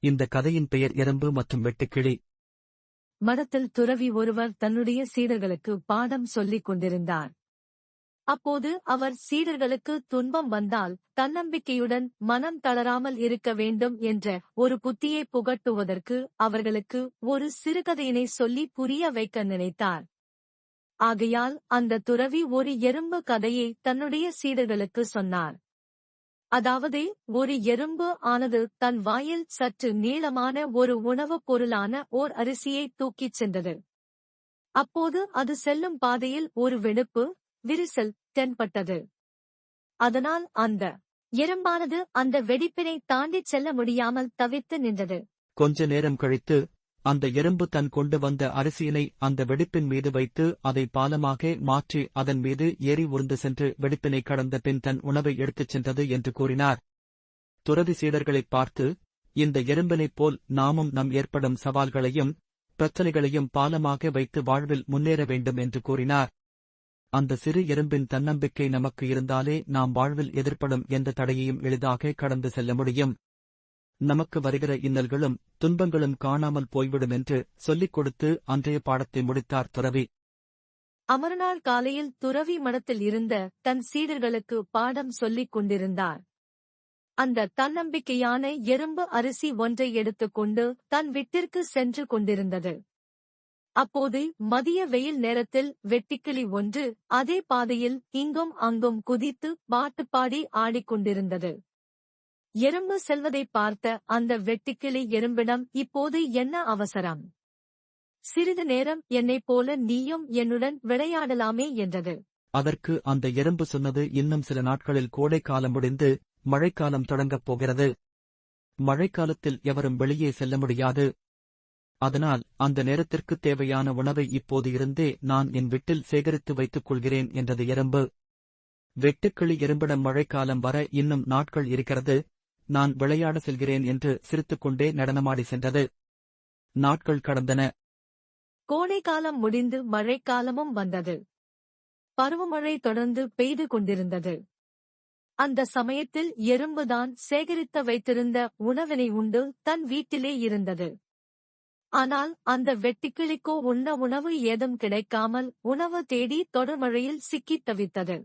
இந்த கதையின் பெயர் எறும்பு மற்றும் வெட்டுக்கிளி. மடத்தில் துறவி ஒருவர் தன்னுடைய சீடர்களுக்கு பாடம் சொல்லிக் கொண்டிருந்தார். அப்போது அவர் சீடர்களுக்கு துன்பம் வந்தால் தன்னம்பிக்கையுடன் மனம் தளராமல் இருக்க வேண்டும் என்ற ஒரு புத்தியை புகட்டுவதற்கு அவர்களுக்கு ஒரு சிறுகதையினை சொல்லி புரிய வைக்க நினைத்தார். ஆகையால் அந்த துறவி ஒரு எறும்பு கதையை தன்னுடைய சீடர்களுக்கு சொன்னார். அதாவது ஒரு எறும்பு ஆனது தன் வாயில் சற்று நீளமான ஒரு உணவுப் பொருளான ஓர் அரிசியை தூக்கிச் சென்றது. அப்போது அது செல்லும் பாதையில் ஒரு வெடுப்பு விரிசல் தென்பட்டது. அதனால் அந்த எறும்பானது அந்த வெடிப்பினை தாண்டிச் செல்ல முடியாமல் தவித்து நின்றது. கொஞ்ச நேரம் கழித்து அந்த எறும்பு தன் கொண்டு வந்த அரிசியினை அந்த வெடிப்பின் மீது வைத்து அதை பாலமாக மாற்றி அதன் மீது ஏறி உருந்து சென்று வெடிப்பினை கடந்த பின் தன் உணவை எடுத்துச் சென்றது என்று கூறினார். துறவி சீடர்களைப் பார்த்து இந்த எறும்பினைப் போல் நாமும் நம் ஏற்படும் சவால்களையும் பிரச்சனைகளையும் பாலமாக வைத்து வாழ்வில் முன்னேற வேண்டும் என்று கூறினார். அந்த சிறு எறும்பின் தன்னம்பிக்கை நமக்கு இருந்தாலே நாம் வாழ்வில் எதிர்ப்படும் எந்த தடையையும் எளிதாக கடந்து செல்ல முடியும். நமக்கு வருகிற இன்னல்களும் துன்பங்களும் காணாமல் போய்விடும் என்று சொல்லிக் கொடுத்து அன்றைய பாடத்தை முடித்தார் துறவி. அமர்நாள் காலையில் துறவி மடத்தில் இருந்த தன் சீடர்களுக்கு பாடம் சொல்லிக் கொண்டிருந்தார். அந்த தன்னம்பிக்கையான எறும்பு அரிசி ஒன்றை எடுத்துக்கொண்டு தன் வீட்டிற்கு சென்று கொண்டிருந்தது. அப்போது மதிய வெயில் நேரத்தில் வெட்டிக்கிளி ஒன்று அதே பாதையில் இங்கும் அங்கும் குதித்து பாட்டு பாடி ஆடிக்கொண்டிருந்தது. எறும்பு செல்வதை பார்த்த அந்த வெட்டிக்கிளி எறும்பிடம் இப்போது என்ன அவசரம்? சிறிது நேரம் என்னைப் போல நீயும் என்னுடன் விளையாடலாமே என்றது. அதற்கு அந்த எறும்பு சொன்னது இன்னும் சில நாட்களில் கோடை காலம் முடிந்து மழைக்காலம் தொடங்கப் போகிறது. மழைக்காலத்தில் எவரும் வெளியே செல்ல முடியாது. அதனால் அந்த நேரத்திற்கு தேவையான உணவை இப்போது இருந்தே நான் என் வீட்டில் சேகரித்து வைத்துக் கொள்கிறேன் என்றது எறும்பு. வெட்டுக்கிளி எறும்பிடம் மழைக்காலம் வர இன்னும் நாட்கள் இருக்கிறது. நான் விளையாட செல்கிறேன் என்று சிரித்துக்கொண்டே நடனமாடி சென்றது. நாட்கள் கடந்தன. கோடைக்காலம் முடிந்து மழைக்காலமும் வந்தது. பருவமழை தொடர்ந்து பெய்து கொண்டிருந்தது. அந்த சமயத்தில் எறும்புதான் சேகரித்து வைத்திருந்த உணவினை உண்டு தன் வீட்டிலே இருந்தது. ஆனால் அந்த வெட்டுக்கிளிக்கோ உண்ண உணவு ஏதும் கிடைக்காமல் உணவு தேடி தொடர்மழையில் சிக்கித் தவித்தது.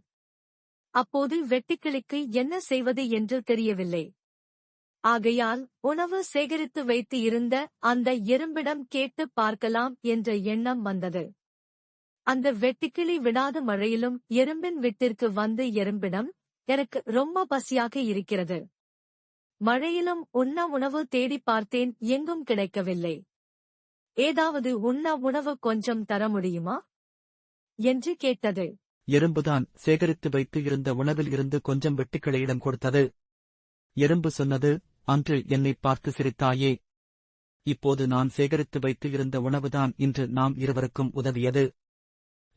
அப்போது வெட்டுக்கிளிக்கு என்ன செய்வது என்று தெரியவில்லை. ஆகையால் உணவு சேகரித்து வைத்து இருந்த அந்த எறும்பிடம் கேட்டு பார்க்கலாம் என்ற எண்ணம் வந்தது. அந்த வெட்டுக்கிளி விடாத மழையிலும் எறும்பின் வீட்டிற்கு வந்து எறும்பிடம் எனக்கு ரொம்ப பசியாக இருக்கிறது. மழையிலும் உண்ண உணவு தேடி பார்த்தேன் எங்கும் கிடைக்கவில்லை. ஏதாவது உண்ண உணவு கொஞ்சம் தர முடியுமா என்று கேட்டது. எறும்புதான் சேகரித்து வைத்து இருந்த உணவில் இருந்து கொஞ்சம் வெட்டுக்கிளையிடம் கொடுத்தது எறும்பு சொன்னது அன்று என்னைப் பார்த்து சிரித்தாயே. இப்போது நான் சேகரித்து வைத்து இருந்த உணவுதான் இன்று நாம் இருவருக்கும் உதவியது.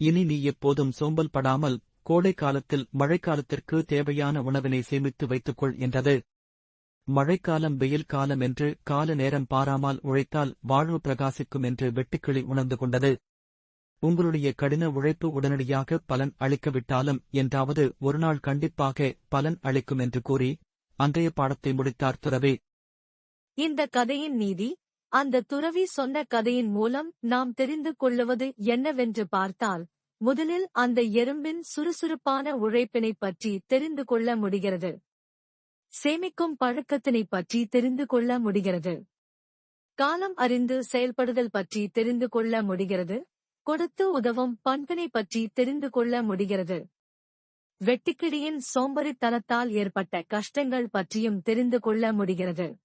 இனி நீ எப்போதும் சோம்பல் படாமல் கோடை காலத்தில் மழைக்காலத்திற்கு தேவையான உணவினை சேமித்து வைத்துக்கொள் என்றது. மழைக்காலம் வெயில் காலம் என்று கால நேரம் பாராமல் உழைத்தால் வாழ்வு பிரகாசிக்கும் என்று வெட்டுக்கிளி உணர்ந்து கொண்டது. உங்களுடைய கடின உழைப்பு உடனடியாக பலன் அளிக்கவிட்டாலும் என்றாவது ஒருநாள் கண்டிப்பாக பலன் அளிக்கும் என்று கூறி அன்றைய பாடத்தை முடித்தார் துறவி. இந்த கதையின் நீதி அந்த துறவி சொன்ன கதையின் மூலம் நாம் தெரிந்து கொள்ளுவது என்னவென்று பார்த்தால் முதலில் அந்த எறும்பின் சுறுசுறுப்பான உழைப்பினை பற்றி தெரிந்து கொள்ள முடிகிறது. சேமிக்கும் பழக்கத்தினை பற்றி தெரிந்து கொள்ள முடிகிறது. காலம் அறிந்து செயல்படுதல் பற்றி தெரிந்து கொள்ள முடிகிறது. கொடுத்து உதவும் பண்பினை பற்றி தெரிந்து கொள்ள முடிகிறது. வெட்டுக்கிளியின் சோம்பரித்தனத்தால் ஏற்பட்ட கஷ்டங்கள் பற்றியும் தெரிந்து கொள்ள முடிகிறது.